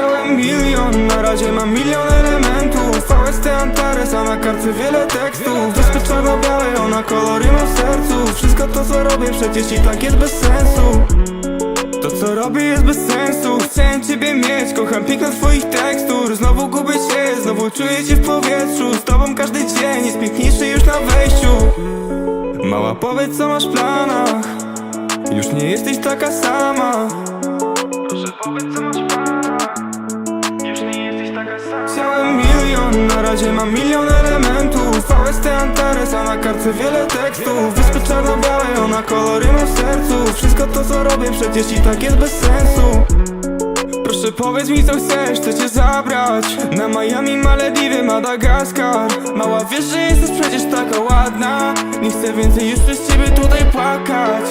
Chciałem milion, na razie mam milion elementów. VST Antares, a na kartce wiele tekstów. Wyspy czarno-białe, ona kolory ma w sercu. Wszystko to co robię przecież i tak jest bez sensu. To co robię jest bez sensu. Chciałem ciebie mieć, kocham piękno twoich tekstur. Znowu gubię się, znowu czuję cię w powietrzu. Z tobą każdy dzień jest piękniejszy już na wejściu. Mała powiedz co masz w planach. Już nie jesteś taka sama razie mam milion elementów. VST Antares, a na kartce wiele tekstów. Wyspy czarno-białe, ona kolory ma w sercu. Wszystko to co robię przecież i tak jest bez sensu. Proszę powiedz mi co chcesz, chcę cię zabrać? Na Miami, Malediwy, Madagaskar. Mała wiesz, że jesteś przecież taka ładna. Nie chcę więcej już przez ciebie tutaj płakać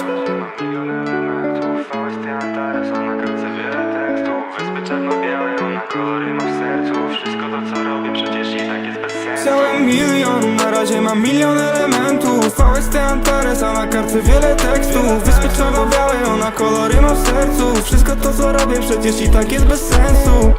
Chciałem milion, na razie mam milion elementów. VST Antares, a na kartce wiele tekstów. Wyspy czarno-białe, ona kolory ma w sercu. Wszystko to co robię przecież i tak jest bez sensu